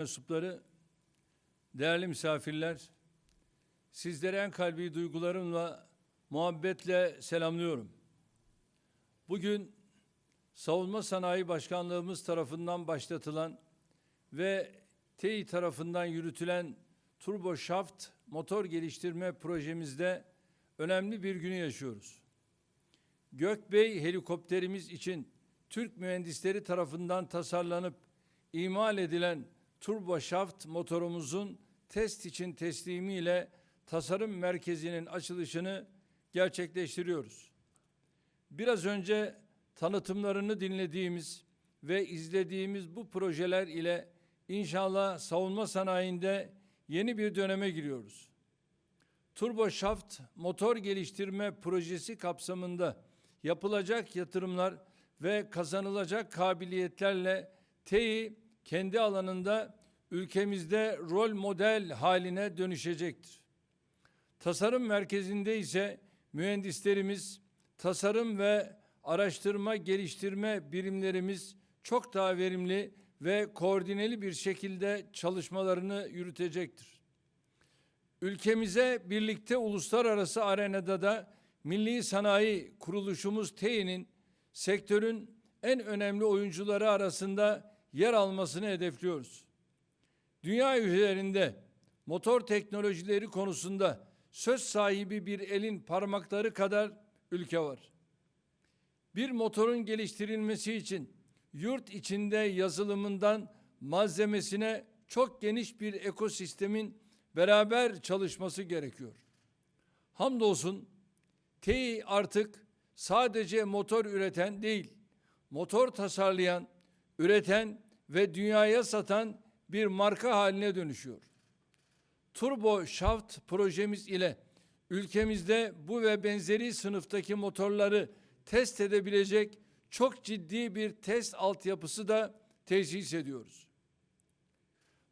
mensupları, değerli misafirler, sizlere en kalbi duygularımla, muhabbetle selamlıyorum. Bugün Savunma Sanayi Başkanlığımız tarafından başlatılan ve TEİ tarafından yürütülen Turbo Shaft motor geliştirme projemizde önemli bir günü yaşıyoruz. Gökbey helikopterimiz için Türk mühendisleri tarafından tasarlanıp imal edilen turbo shaft motorumuzun test için teslimiyle tasarım merkezinin açılışını gerçekleştiriyoruz. Biraz önce tanıtımlarını dinlediğimiz ve izlediğimiz bu projeler ile inşallah savunma sanayinde yeni bir döneme giriyoruz. Turbo Shaft motor geliştirme projesi kapsamında yapılacak yatırımlar ve kazanılacak kabiliyetlerle TEİ kendi alanında ülkemizde rol model haline dönüşecektir. Tasarım merkezinde ise mühendislerimiz, tasarım ve araştırma geliştirme birimlerimiz çok daha verimli ve koordineli bir şekilde çalışmalarını yürütecektir. Ülkemize birlikte uluslararası arenada da milli sanayi kuruluşumuz TEİ'nin sektörün en önemli oyuncuları arasında yer almasını hedefliyoruz. Dünya üzerinde motor teknolojileri konusunda söz sahibi bir elin parmakları kadar ülke var. Bir motorun geliştirilmesi için yurt içinde yazılımından malzemesine çok geniş bir ekosistemin beraber çalışması gerekiyor. Hamdolsun TEİ artık sadece motor üreten değil, motor tasarlayan, üreten ve dünyaya satan bir marka haline dönüşüyor. Turbo Shaft projemiz ile ülkemizde bu ve benzeri sınıftaki motorları test edebilecek çok ciddi bir test altyapısı da tesis ediyoruz.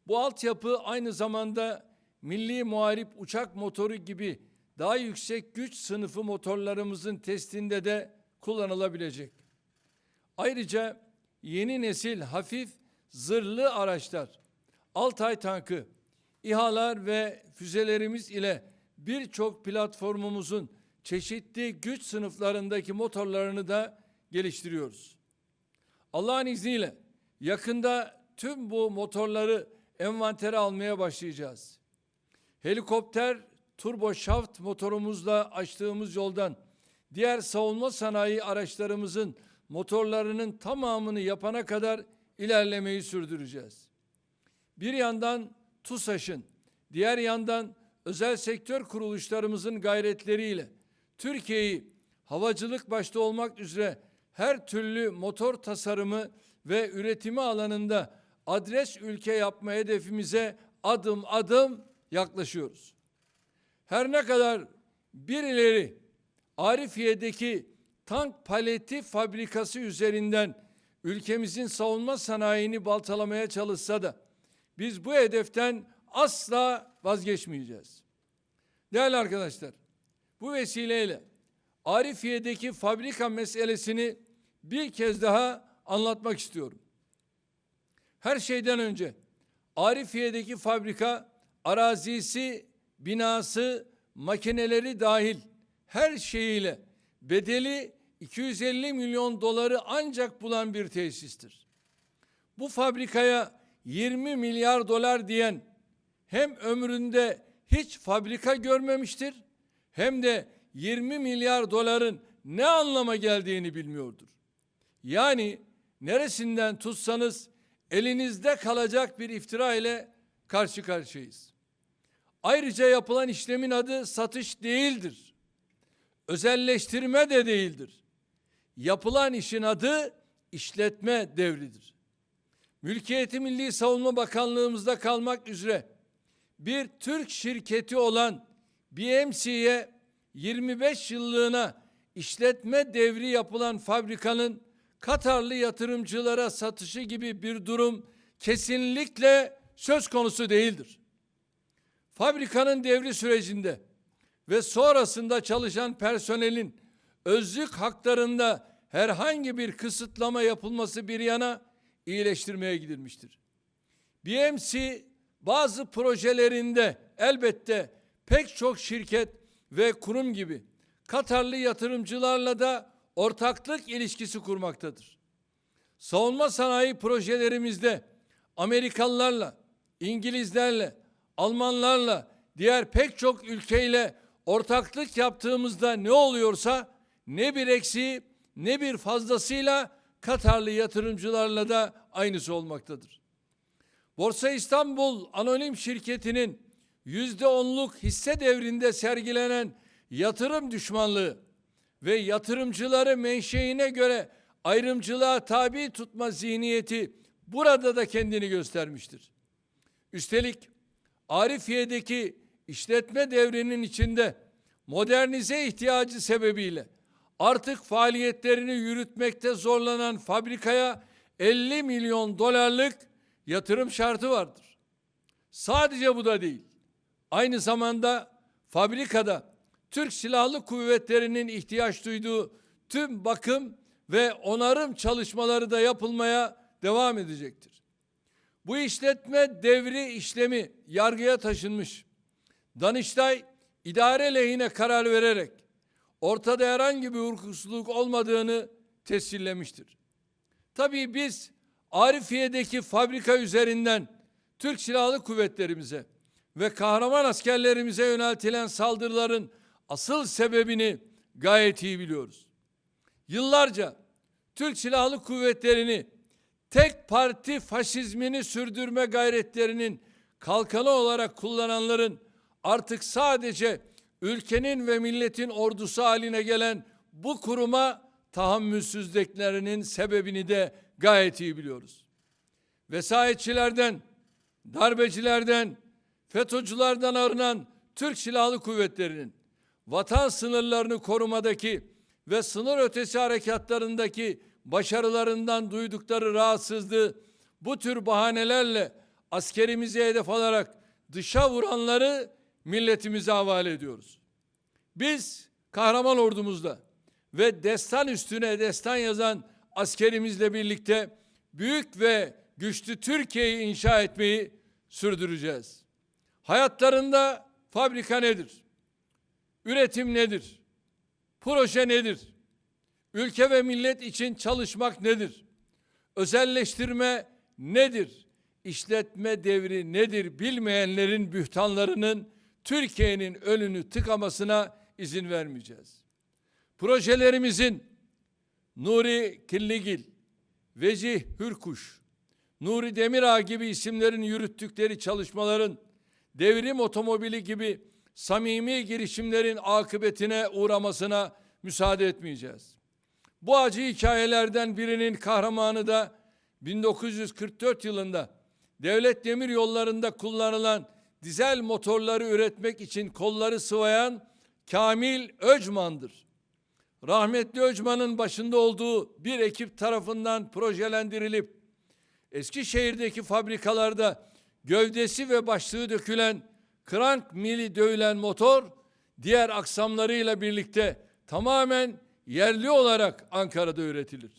Bu altyapı aynı zamanda milli muharip uçak motoru gibi daha yüksek güç sınıfı motorlarımızın testinde de kullanılabilecek. Ayrıca yeni nesil hafif zırhlı araçlar, Altay tankı, İHA'lar ve füzelerimiz ile birçok platformumuzun çeşitli güç sınıflarındaki motorlarını da geliştiriyoruz. Allah'ın izniyle yakında tüm bu motorları envantere almaya başlayacağız. Helikopter turbo shaft motorumuzla açtığımız yoldan diğer savunma sanayi araçlarımızın motorlarının tamamını yapana kadar ilerlemeyi sürdüreceğiz. Bir yandan TUSAŞ'ın, diğer yandan özel sektör kuruluşlarımızın gayretleriyle Türkiye'yi havacılık başta olmak üzere her türlü motor tasarımı ve üretimi alanında adres ülke yapma hedefimize adım adım yaklaşıyoruz. Her ne kadar birileri Arifiye'deki tank paleti fabrikası üzerinden ülkemizin savunma sanayini baltalamaya çalışsa da biz bu hedeften asla vazgeçmeyeceğiz. Değerli arkadaşlar, bu vesileyle Arifiye'deki fabrika meselesini bir kez daha anlatmak istiyorum. Her şeyden önce Arifiye'deki fabrika arazisi, binası, makineleri dahil her şeyiyle bedeli 250 milyon doları ancak bulan bir tesistir. Bu fabrikaya 20 milyar dolar diyen hem ömründe hiç fabrika görmemiştir hem de 20 milyar doların ne anlama geldiğini bilmiyordur. Yani neresinden tutsanız elinizde kalacak bir iftira ile karşı karşıyayız. Ayrıca yapılan işlemin adı satış değildir. Özelleştirme de değildir. Yapılan işin adı işletme devridir. Mülkiyeti Milli Savunma Bakanlığımızda kalmak üzere bir Türk şirketi olan BMC'ye 25 yıllığına işletme devri yapılan fabrikanın Katarlı yatırımcılara satışı gibi bir durum kesinlikle söz konusu değildir. Fabrikanın devri sürecinde ve sonrasında çalışan personelin özlük haklarında herhangi bir kısıtlama yapılması bir yana iyileştirmeye gidilmiştir. BMC bazı projelerinde elbette pek çok şirket ve kurum gibi Katarlı yatırımcılarla da ortaklık ilişkisi kurmaktadır. Savunma sanayi projelerimizde Amerikalılarla, İngilizlerle, Almanlarla, diğer pek çok ülkeyle ortaklık yaptığımızda ne oluyorsa ne bir eksiği ne bir fazlasıyla Katarlı yatırımcılarla da aynısı olmaktadır. Borsa İstanbul Anonim Şirketi'nin yüzde onluk hisse devrinde sergilenen yatırım düşmanlığı ve yatırımcıları menşeine göre ayrımcılığa tabi tutma zihniyeti burada da kendini göstermiştir. Üstelik Arifiye'deki işletme devrinin içinde modernize ihtiyacı sebebiyle artık faaliyetlerini yürütmekte zorlanan fabrikaya 50 milyon dolarlık yatırım şartı vardır. Sadece bu da değil. Aynı zamanda fabrikada Türk Silahlı Kuvvetleri'nin ihtiyaç duyduğu tüm bakım ve onarım çalışmaları da yapılmaya devam edecektir. Bu işletme devri işlemi yargıya taşınmış. Danıştay idare lehine karar vererek ortada herhangi bir hukuksuzluk olmadığını tescillemiştir. Tabii biz Arifiye'deki fabrika üzerinden Türk Silahlı Kuvvetlerimize ve kahraman askerlerimize yöneltilen saldırıların asıl sebebini gayet iyi biliyoruz. Yıllarca Türk Silahlı Kuvvetleri'ni tek parti faşizmini sürdürme gayretlerinin kalkanı olarak kullananların artık sadece ülkenin ve milletin ordusu haline gelen bu kuruma tahammülsüzlüklerinin sebebini de gayet iyi biliyoruz. Vesayetçilerden, darbecilerden, FETÖ'cülerden arınan Türk Silahlı Kuvvetleri'nin vatan sınırlarını korumadaki ve sınır ötesi harekatlarındaki başarılarından duydukları rahatsızlığı bu tür bahanelerle askerimizi hedef alarak dışa vuranları milletimize havale ediyoruz. Biz kahraman ordumuzla ve destan üstüne destan yazan askerimizle birlikte büyük ve güçlü Türkiye'yi inşa etmeyi sürdüreceğiz. Hayatlarında fabrika nedir? Üretim nedir? Proje nedir? Ülke ve millet için çalışmak nedir? Özelleştirme nedir? İşletme devri nedir bilmeyenlerin bühtanlarının Türkiye'nin önünü tıkamasına izin vermeyeceğiz. Projelerimizin Nuri Killigil, Vecih Hürkuş, Nuri Demirağ gibi isimlerin yürüttükleri çalışmaların devrim otomobili gibi samimi girişimlerin akıbetine uğramasına müsaade etmeyeceğiz. Bu acı hikayelerden birinin kahramanı da 1944 yılında devlet demir yollarında kullanılan dizel motorları üretmek için kolları sıvayan Kamil Öcman'dır. Rahmetli Öcman'ın başında olduğu bir ekip tarafından projelendirilip Eskişehir'deki fabrikalarda gövdesi ve başlığı dökülen krank mili dövülen motor diğer aksamlarıyla birlikte tamamen yerli olarak Ankara'da üretilir.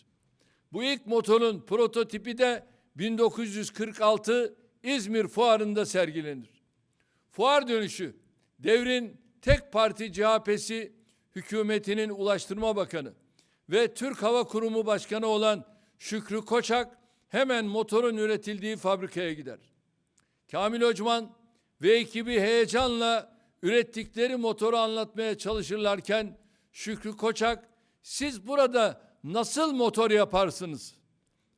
Bu ilk motorun prototipi de 1946 İzmir Fuarı'nda sergilenir. Fuar dönüşü devrin tek parti CHP'si hükümetinin Ulaştırma Bakanı ve Türk Hava Kurumu Başkanı olan Şükrü Koçak hemen motorun üretildiği fabrikaya gider. Kamil Öcman ve ekibi heyecanla ürettikleri motoru anlatmaya çalışırlarken Şükrü Koçak siz burada nasıl motor yaparsınız?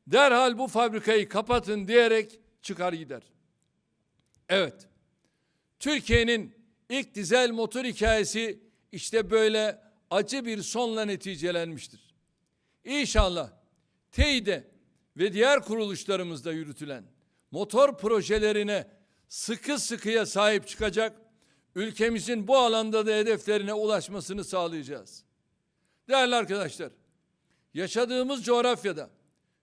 Derhal bu fabrikayı kapatın diyerek çıkar gider. Evet. Türkiye'nin ilk dizel motor hikayesi işte böyle acı bir sonla neticelenmiştir. İnşallah TEİ'de ve diğer kuruluşlarımızda yürütülen motor projelerine sıkı sıkıya sahip çıkacak, ülkemizin bu alanda da hedeflerine ulaşmasını sağlayacağız. Değerli arkadaşlar, yaşadığımız coğrafyada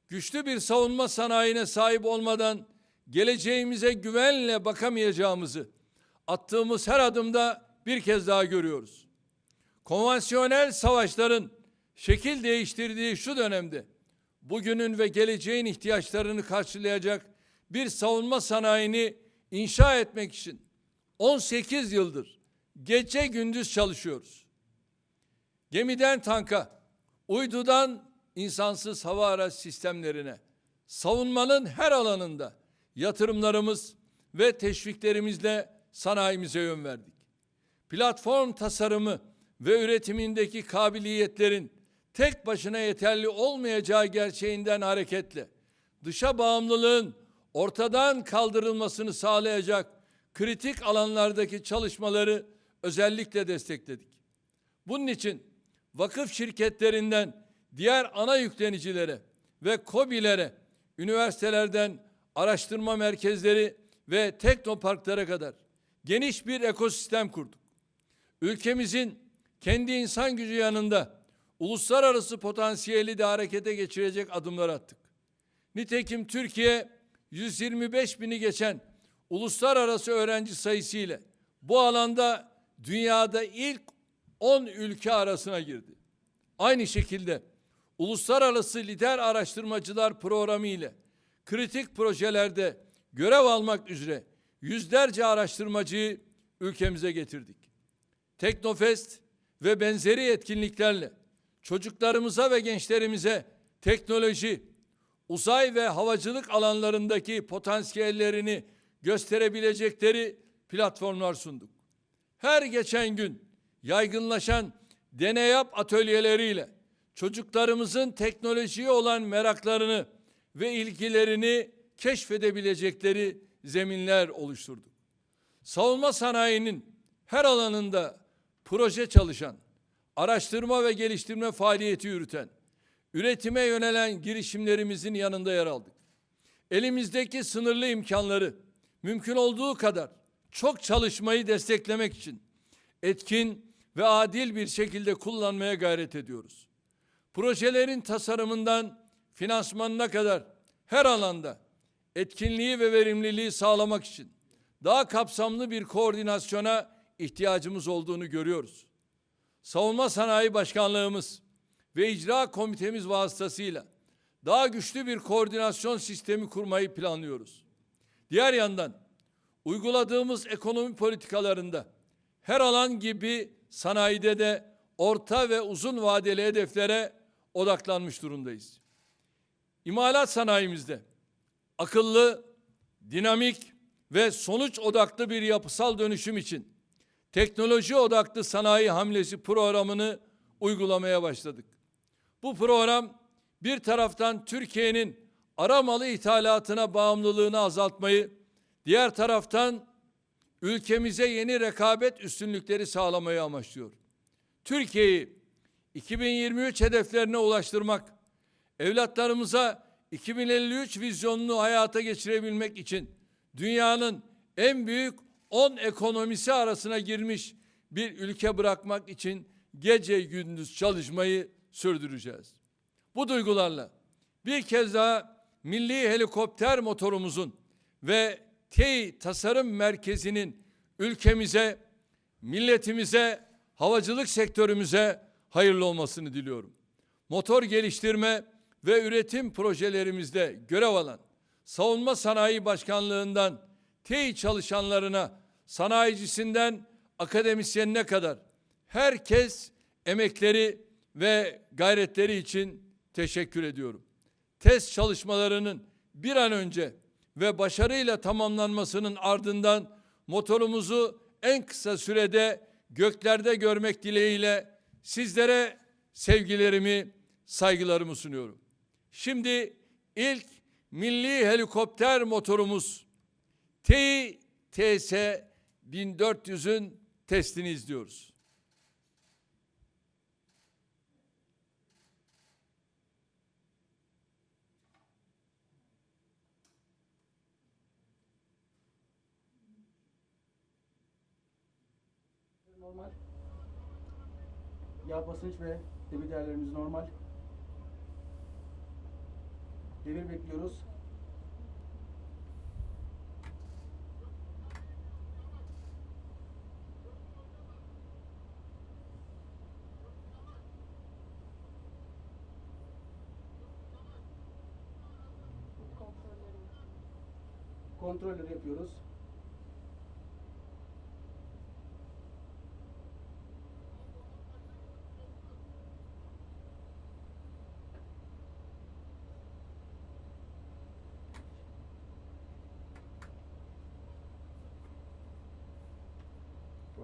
güçlü bir savunma sanayine sahip olmadan geleceğimize güvenle bakamayacağımızı attığımız her adımda bir kez daha görüyoruz. Konvansiyonel savaşların şekil değiştirdiği şu dönemde bugünün ve geleceğin ihtiyaçlarını karşılayacak bir savunma sanayini inşa etmek için 18 yıldır gece gündüz çalışıyoruz. Gemiden tanka, uydudan insansız hava araç sistemlerine, savunmanın her alanında yatırımlarımız ve teşviklerimizle sanayimize yön verdik. Platform tasarımı ve üretimindeki kabiliyetlerin tek başına yeterli olmayacağı gerçeğinden hareketle dışa bağımlılığın ortadan kaldırılmasını sağlayacak kritik alanlardaki çalışmaları özellikle destekledik. Bunun için vakıf şirketlerinden diğer ana yüklenicilere ve KOBİ'lere, üniversitelerden araştırma merkezleri ve teknoparklara kadar geniş bir ekosistem kurduk. Ülkemizin kendi insan gücü yanında uluslararası potansiyeli de harekete geçirecek adımlar attık. Nitekim Türkiye 125 bini geçen uluslararası öğrenci sayısı ile bu alanda dünyada ilk 10 ülke arasına girdi. Aynı şekilde Uluslararası Lider Araştırmacılar Programı ile kritik projelerde görev almak üzere yüzlerce araştırmacıyı ülkemize getirdik. Teknofest ve benzeri etkinliklerle çocuklarımıza ve gençlerimize teknoloji, uzay ve havacılık alanlarındaki potansiyellerini gösterebilecekleri platformlar sunduk. Her geçen gün yaygınlaşan deney yap atölyeleriyle çocuklarımızın teknolojiye olan meraklarını ve ilgilerini keşfedebilecekleri zeminler oluşturduk. Savunma sanayinin her alanında proje çalışan, araştırma ve geliştirme faaliyeti yürüten, üretime yönelen girişimlerimizin yanında yer aldık. Elimizdeki sınırlı imkanları mümkün olduğu kadar çok çalışmayı desteklemek için etkin ve adil bir şekilde kullanmaya gayret ediyoruz. Projelerin tasarımından finansmanına kadar her alanda etkinliği ve verimliliği sağlamak için daha kapsamlı bir koordinasyona ihtiyacımız olduğunu görüyoruz. Savunma Sanayi Başkanlığımız ve icra komitemiz vasıtasıyla daha güçlü bir koordinasyon sistemi kurmayı planlıyoruz. Diğer yandan uyguladığımız ekonomi politikalarında her alan gibi sanayide de orta ve uzun vadeli hedeflere odaklanmış durumdayız. İmalat sanayimizde akıllı, dinamik ve sonuç odaklı bir yapısal dönüşüm için teknoloji odaklı sanayi hamlesi programını uygulamaya başladık. Bu program bir taraftan Türkiye'nin aramalı ithalatına bağımlılığını azaltmayı, diğer taraftan ülkemize yeni rekabet üstünlükleri sağlamayı amaçlıyor. Türkiye'yi 2023 hedeflerine ulaştırmak, evlatlarımıza 2053 vizyonunu hayata geçirebilmek için dünyanın en büyük 10 ekonomisi arasına girmiş bir ülke bırakmak için gece gündüz çalışmayı sürdüreceğiz. Bu duygularla bir kez daha milli helikopter motorumuzun ve TEİ Tasarım Merkezi'nin ülkemize, milletimize, havacılık sektörümüze hayırlı olmasını diliyorum. Motor geliştirme ve üretim projelerimizde görev alan Savunma Sanayi Başkanlığından TEİ çalışanlarına, sanayicisinden akademisyenine kadar herkes emekleri ve gayretleri için teşekkür ediyorum. Test çalışmalarının bir an önce ve başarıyla tamamlanmasının ardından motorumuzu en kısa sürede göklerde görmek dileğiyle sizlere sevgilerimi, saygılarımı sunuyorum. Şimdi ilk milli helikopter motorumuz Tİ-TS 1400'ün testini izliyoruz. Normal. Yağ basınç ve debi değerlerimiz normal. Devir bekliyoruz. kontrolleri yapıyoruz.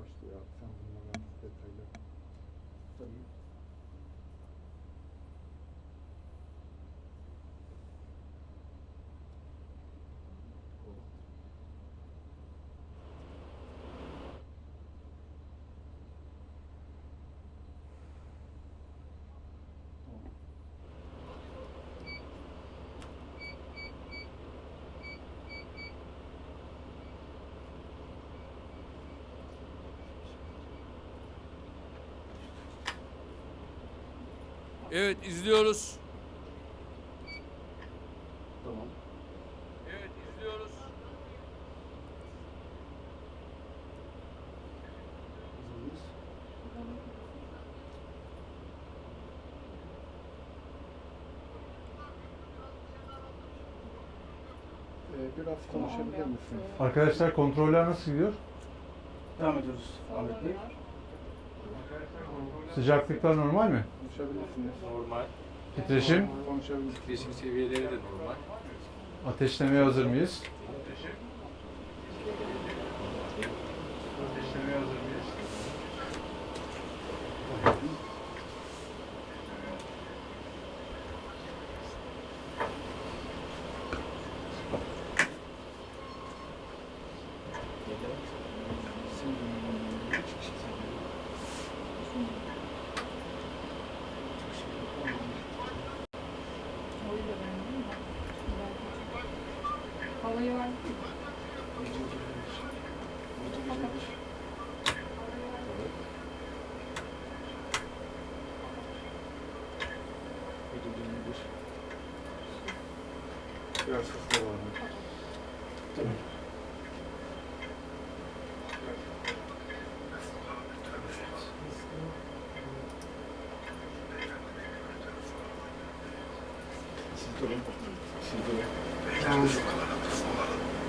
Başlıyor sen bunlara detaylı. Tabii. Evet izliyoruz. Tamam. Evet izliyoruz. Ee, biraz konuşabilir misin? Arkadaşlar kontroller nasıl gidiyor? Devam ediyoruz Ahmet Bey. Sıcaklıklar normal mi? Konuşabilirsiniz. Normal. Titreşim, Konuşabilirsiniz. Titreşim seviyeleri de normal. ateşlemeye hazır mıyız? Ateşlemeye hazır mıyız? Havayı var.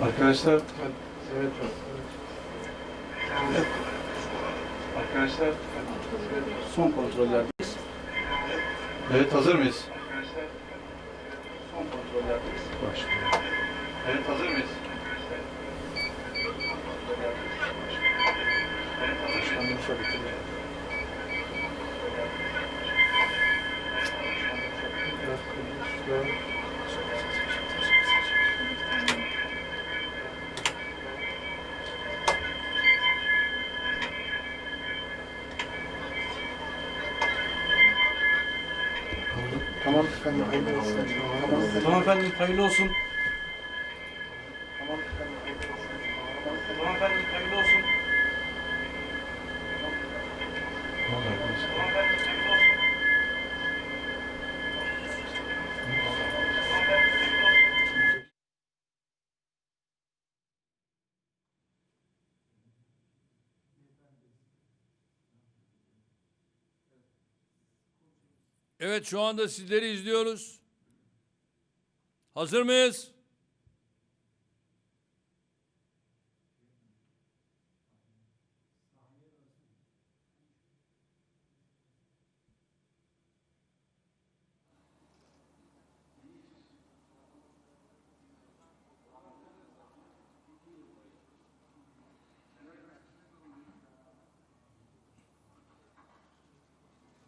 Arkadaşlar, Evet. arkadaşlar, Son kontrollerdeyiz. evet hazır mıyız? Son kontrollerdeyiz. Başlıyor. Evet hazır mıyız? Başlanmışa bitirme. Biraz konuşuyor. Efendim. Tamam efendim hayırlı olsun. Evet şu anda sizleri izliyoruz. Hazır mıyız?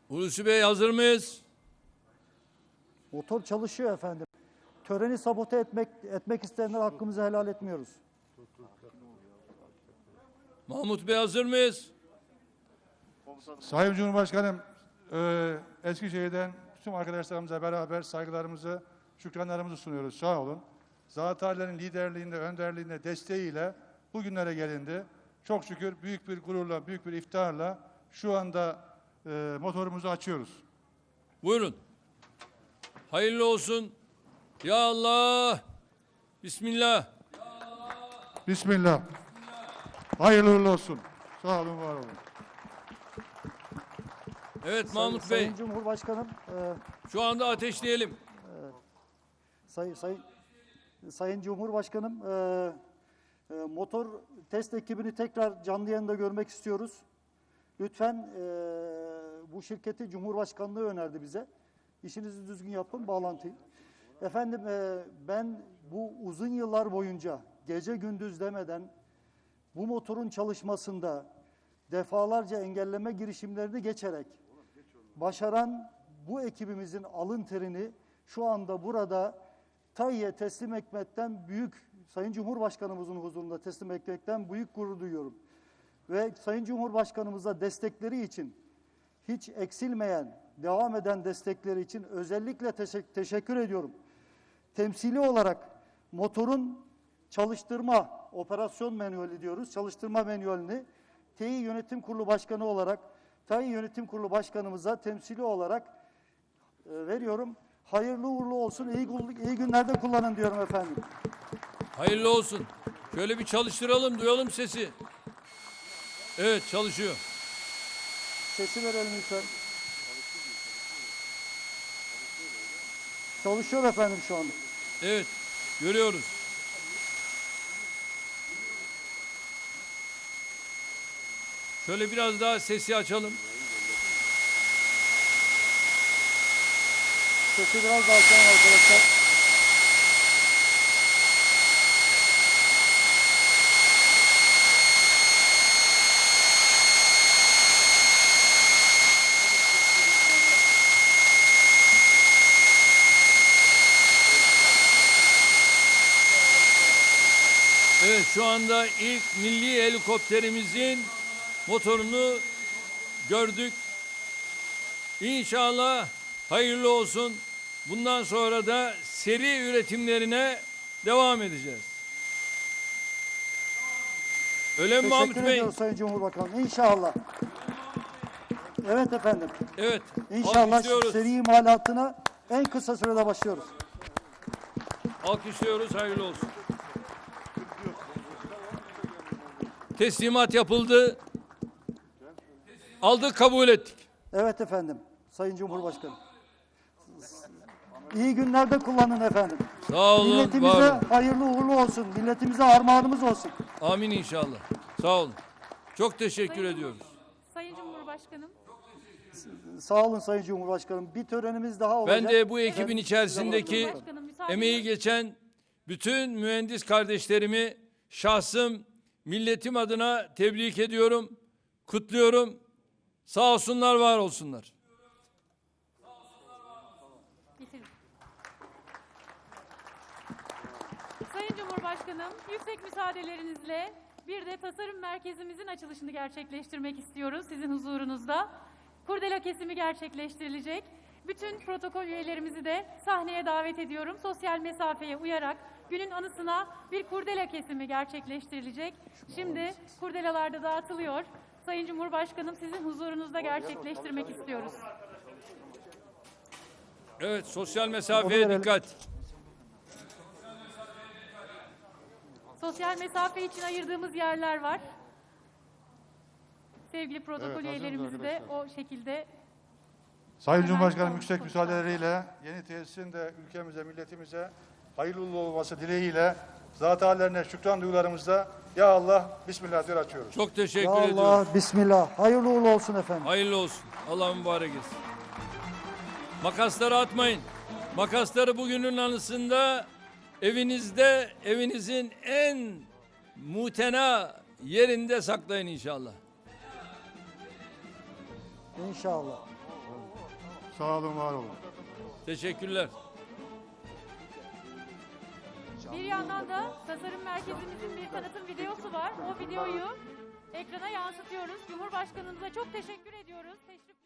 Hulusi Bey hazır mıyız? Motor çalışıyor efendim. Töreni sabote etmek etmek isteyenler hakkımızı helal etmiyoruz. Mahmut Bey hazır mıyız? Sayın Cumhurbaşkanım, e, Eskişehir'den tüm arkadaşlarımıza beraber saygılarımızı, şükranlarımızı sunuyoruz. Sağ olun. Zatarların liderliğinde, önderliğinde, desteğiyle bugünlere gelindi. Çok şükür büyük bir gururla, büyük bir iftiharla şu anda e, motorumuzu açıyoruz. Buyurun. Hayırlı olsun. Ya Allah. Bismillah. Bismillah. Hayırlı uğurlu olsun. Sağ olun, var olun. Evet Sayın- Mahmut Bey. Sayın Cumhurbaşkanım, e, Şu anda ateşleyelim. say, say, e, Sayın Cumhurbaşkanım, e, e, motor test ekibini tekrar canlı yayında görmek istiyoruz. Lütfen e, bu şirketi Cumhurbaşkanlığı önerdi bize. İşinizi düzgün yapın, bağlantıyı. Efendim e, ben bu uzun yıllar boyunca gece gündüz demeden bu motorun çalışmasında defalarca engelleme girişimlerini geçerek başaran bu ekibimizin alın terini şu anda burada TAİ'ye teslim etmekten büyük, Sayın Cumhurbaşkanımızın huzurunda teslim etmekten büyük gurur duyuyorum. Ve Sayın Cumhurbaşkanımıza destekleri için hiç eksilmeyen, devam eden destekleri için özellikle teşek- teşekkür ediyorum. Temsili olarak motorun çalıştırma, operasyon manueli diyoruz, çalıştırma manuelini TEİ Yönetim Kurulu Başkanı olarak, TAİ Yönetim Kurulu Başkanımıza temsili olarak e, veriyorum. Hayırlı uğurlu olsun, iyi, iyi günlerde kullanın diyorum efendim. Hayırlı olsun. Şöyle bir çalıştıralım, duyalım sesi. Evet, çalışıyor. Sesi verelim lütfen. Çalışıyor efendim şu anda. Evet, görüyoruz. Şöyle biraz daha sesi açalım. Sesi biraz daha açalım arkadaşlar. Şu anda ilk milli helikopterimizin motorunu gördük. İnşallah hayırlı olsun. Bundan sonra da seri üretimlerine devam edeceğiz. Öyle mi Mahmut Teşekkür Bey? ediyoruz Sayın Cumhurbaşkanım. İnşallah. Evet efendim. Evet. İnşallah alkışlıyoruz. seri imalatına en kısa sürede başlıyoruz. Alkışlıyoruz, hayırlı olsun. Teslimat yapıldı. Aldık, kabul ettik. Evet efendim. Sayın Cumhurbaşkanım. İyi günlerde kullanın efendim. Sağ olun, var Milletimize olun. hayırlı uğurlu olsun. Milletimize armağanımız olsun. Amin inşallah. Sağ olun. Çok teşekkür Sayın- ediyoruz. Sayın Cumhurbaşkanım, Sağ olun Sayın Cumhurbaşkanım. Bir törenimiz daha olacak. Ben de bu ekibin Evet. içerisindeki emeği geçen bütün mühendis kardeşlerimi şahsım, milletim adına tebrik ediyorum, kutluyorum. Sağ olsunlar, var olsunlar. Sayın Cumhurbaşkanım, yüksek müsaadelerinizle bir de tasarım merkezimizin açılışını gerçekleştirmek istiyoruz sizin huzurunuzda. Kurdela kesimi gerçekleştirilecek. Bütün protokol üyelerimizi de sahneye davet ediyorum. Sosyal mesafeye uyarak günün anısına bir kurdela kesimi gerçekleştirilecek. Şimdi kurdelalar da dağıtılıyor. Sayın Cumhurbaşkanım sizin huzurunuzda gerçekleştirmek istiyoruz. Evet, sosyal mesafeye dikkat. Sosyal mesafe için ayırdığımız yerler var. Sevgili protokol Evet, üyelerimizi de o şekilde Sayın Cumhurbaşkanım yüksek müsaadeleriyle yeni tesisin de ülkemize, milletimize hayırlı uğurlu olması dileğiyle zat hallerine şükran duygularımızla Ya Allah Bismillah diyor açıyoruz. Çok teşekkür Ya ediyorum. Allah, Bismillah. Hayırlı uğurlu olsun efendim. Hayırlı olsun. Allah mübarek etsin. Makasları atmayın. Makasları bugünün anısında evinizde, evinizin en mutena yerinde saklayın inşallah. İnşallah. Sağ olun, var olun. Teşekkürler. bir yandan da tasarım merkezimizin bir tanıtım videosu var. O videoyu ekrana yansıtıyoruz. Cumhurbaşkanımıza çok teşekkür ediyoruz. Teşrif